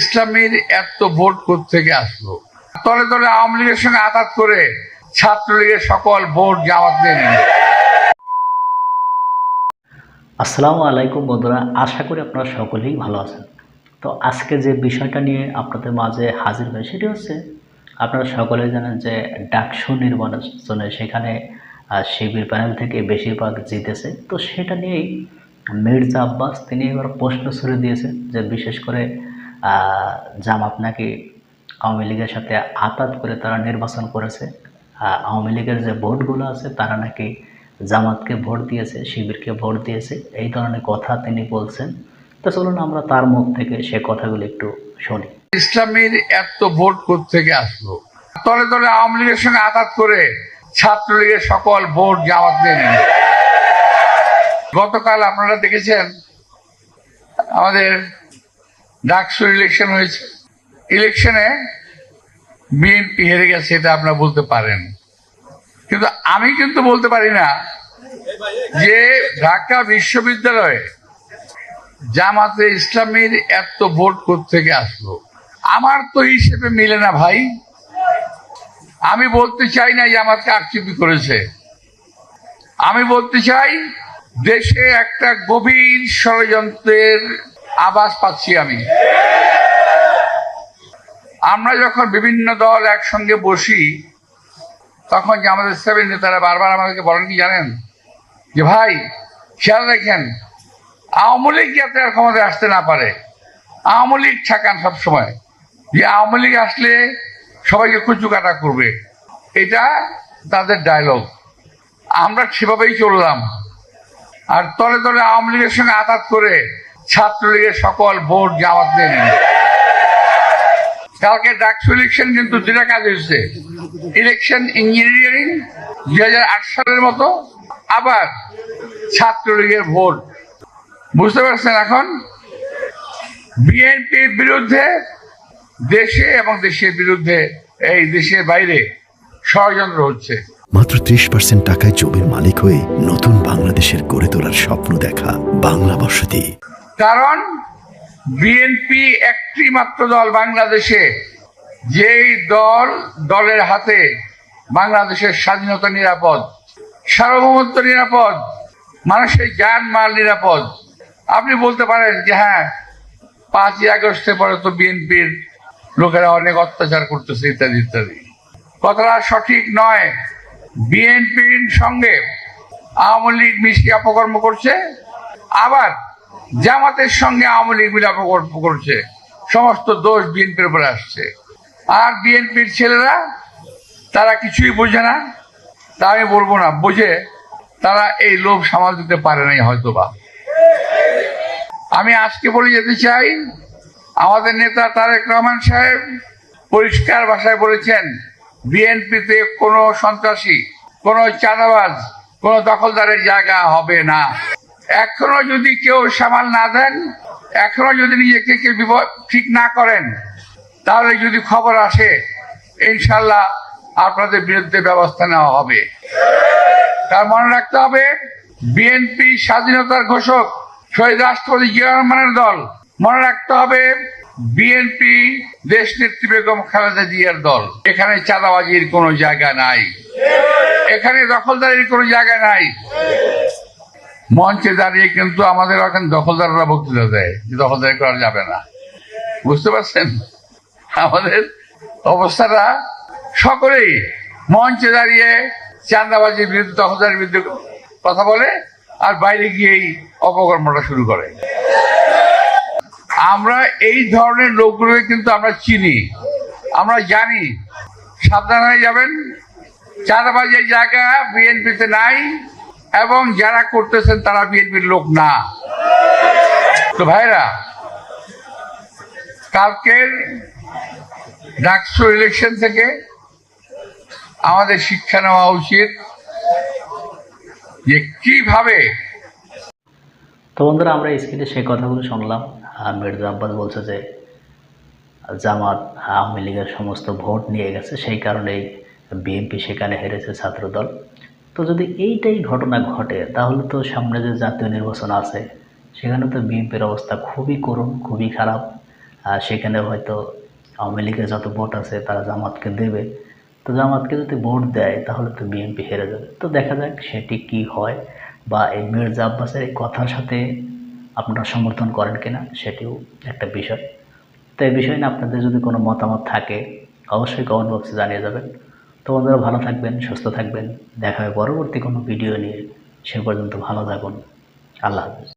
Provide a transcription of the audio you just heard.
ইসলামীর এত ভোট থেকে আসলো? তলে তলে আওয়ামী লীগের সঙ্গে আঘাত করে ছাত্রলীগের সকল ভোট জামাত নিয়ে আসসালামু আলাইকুম বন্ধুরা, আশা করি আপনারা সকলেই ভালো আছেন। তো আজকে যে বিষয়টা নিয়ে আপনাদের মাঝে হাজির হয় সেটি হচ্ছে, আপনারা সকলেই জানেন যে ডাকসু নির্বাচনে সেখানে শিবির প্যানেল থেকে বেশিরভাগ জিতেছে। তো সেটা নিয়েই মির্জা আব্বাস তিনি এবার প্রশ্ন ছুড়ে দিয়েছেন যে বিশেষ করে জামাত নাকি আওয়ামী লীগের সাথে আতাত করে তারা নির্বাচন করেছে। আওয়ামী লীগের যে ভোটগুলো আছে, তারা নাকি জামাতকে ভোট দিয়েছে, শিবিরকে ভোট দিয়েছে। এই ধরনের কথা তিনি বলছেন। তো চলুন আমরা তার মুখ থেকে সে কথাগুলো একটু শুনি। ইসলামের এত ভোট থেকে আসলো? তলে তলে আওয়ামী লীগের সঙ্গে আঘাত করে ছাত্রলীগের সকল ভোট জামাত নিয়ে গতকাল আপনারা দেখেছেন আমাদের ডাকসুর ইলেকশন হয়েছে। ইলেকশনে বিএনপি হেরে গেছে, এটা আপনারা বলতে পারেন। কিন্তু আমি কিন্তু বলতে পারি না যে ঢাকা বিশ্ববিদ্যালয়ে জামাতে ইসলামীর এত ভোট থেকে আসলো? আমার তো হিসেবে মিলে না ভাই। আমি বলতে চাই না জামাতকে আক্ষেপি করেছে। আমি বলতে চাই দেশে একটা গভীর ষড়যন্ত্রের আভাস পাচ্ছি আমি। আমরা যখন বিভিন্ন দল একসঙ্গে বসি, তখন যে আমাদের সেভেন নেতারা বারবার আমাদেরকে বলেন কি জানেন? যে ভাই, খেয়াল রাখেন, আওয়ামী লীগ যাতে আর ক্ষমতায় আসতে না পারে, আওয়ামী লীগ ঠেকান সবসময়। যে আওয়ামী লীগ আসলে সবাইকে কুচু কাটা করবে। এটা তাদের ডায়লগ আমরা সেভাবেই চললাম। আর তলে তলে আওয়ামী লীগের সঙ্গে আঘাত করে ছাত্রলীগের সকল ভোট নিয়ে নিল কালকে কিন্তু দুটা কাজ হয়েছে। ইলেকশন ইঞ্জিনিয়ারিং দুই হাজার আট সালের মতো, আবার ছাত্রলীগের ভোট। বুঝতে পারছেন এখন? বিএনপির বিরুদ্ধে, দেশে এবং দেশের বিরুদ্ধে, এই দেশের বাইরে ষড়যন্ত্র হচ্ছে। মাত্র ত্রিশ পার্সেন্ট টাকায় জমির মালিক হয়ে নতুন বাংলাদেশের গড়ে তোলার স্বপ্ন দেখা বাংলা বসতি কারণ বিএনপি একটি মাত্র দল বাংলাদেশে, যেই দল দলের হাতে বাংলাদেশের স্বাধীনতা নিরাপদ, সার্বভৌমত্ব নিরাপদ, মানুষের যান মাল নিরাপদ। আপনি বলতে পারেন যে হ্যাঁ পাঁচই আগস্টের পরে তো বিএনপির লোকেরা অনেক অত্যাচার করতেছে, ইত্যাদি ইত্যাদি। কথাটা সঠিক নয়। বিএনপির সঙ্গে আওয়ামী লীগ মিশিয়ে অপকর্ম করছে, আবার জামাতের সঙ্গে আওয়ামী লীগ মিলে অপকর্ম করছে। সমস্ত দোষ বিএনপির উপরে আসছে। আর বিএনপির ছেলেরা, তারা কিছুই বোঝে না। তা আমি বলব না, বোঝে। তারা এই লোভ সামাল দিতে পারে নাই হয়তোবা। আমি আজকে বলে যেতে চাই, আমাদের নেতা তারেক রহমান সাহেব পরিষ্কার ভাষায় বলেছেন, বিএনপিতে কোনো সন্ত্রাসী, কোনো চাঁদাবাজ, কোনো দখলদারের জায়গা হবে না। এখনও যদি কেউ সামাল না দেন, এখনও যদি নিজেকে কেউ ঠিক না করেন, তাহলে যদি খবর আসে ইনশাল্লাহ আপনাদের বিরুদ্ধে ব্যবস্থা নেওয়া হবে। তার মনে রাখতে হবে বিএনপি স্বাধীনতার ঘোষক শহীদ রাষ্ট্রপতি জিয়া দল। মনে রাখতে হবে বিএনপি দেশ নেত্রী বেগম খালেদা জিয়ার দল। এখানে চাঁদাবাজির কোনো জায়গা নাই। এখানে দখলদারির কোনো জায়গা নাই। মঞ্চে দাঁড়িয়ে কিন্তু আমাদের এখন দখলদাররা বক্তৃতা দেয় যে দখলদারি করা যাবে না। বুঝতে পারছেন? আমাদের অবস্থাটা সকলেই মঞ্চে দাঁড়িয়ে চাঁদাবাজির বিরুদ্ধে, দখলদারির বিরুদ্ধে কথা বলে আর বাইরে গিয়েই অপকর্মটা শুরু করে। আমরা এই ধরনের লোকগুলোকে কিন্তু আমরা চিনি, আমরা জানি। সাবধান হয়ে যাবেন। চাঁদাবাজের জায়গা বিএনপিতে নাই। এবং যারা করতেছেন তারা বিএনপির লোক না। তো ভাইরা, কালকের ডাকসু ইলেকশন থেকে আমাদের শিক্ষা নেওয়া উচিত যে কীভাবে তো বন্ধুরা, আমরা স্ক্রিনে সেই কথাগুলো শুনলাম। মির্জা আব্বাস বলছে যে, জামাত আওয়ামী লীগের সমস্ত ভোট নিয়ে গেছে। সেই কারণেই বিএনপি সেখানে হেরেছে ছাত্রদল। তো যদি এইটাই ঘটনা ঘটে, তাহলে তো সামনে যে জাতীয় নির্বাচন আছে, সেখানে তো বিএনপির অবস্থা খুবই করুণ, খুবই খারাপ। আর সেখানে হয়তো আওয়ামী লীগের যত ভোট আছে, তারা জামাতকে দেবে। তো জামাতকে যদি ভোট দেয়, তাহলে তো বিএনপি হেরে যাবে। তো দেখা যাক সেটি কি হয়, বা এই মির্জা আব্বাসের এই কথার সাথে আপনারা সমর্থন করেন কিনা, সেটিও একটা বিষয়। তো এই বিষয় নিয়ে আপনাদের যদি কোনো মতামত থাকে, অবশ্যই কমেন্ট বক্সে জানিয়ে যাবেন। তো বন্ধুরা ভালো থাকবেন, সুস্থ থাকবেন। দেখা হবে পরবর্তী কোনো ভিডিও নিয়ে। সে পর্যন্ত ভালো থাকুন। আল্লাহ হাফিজ।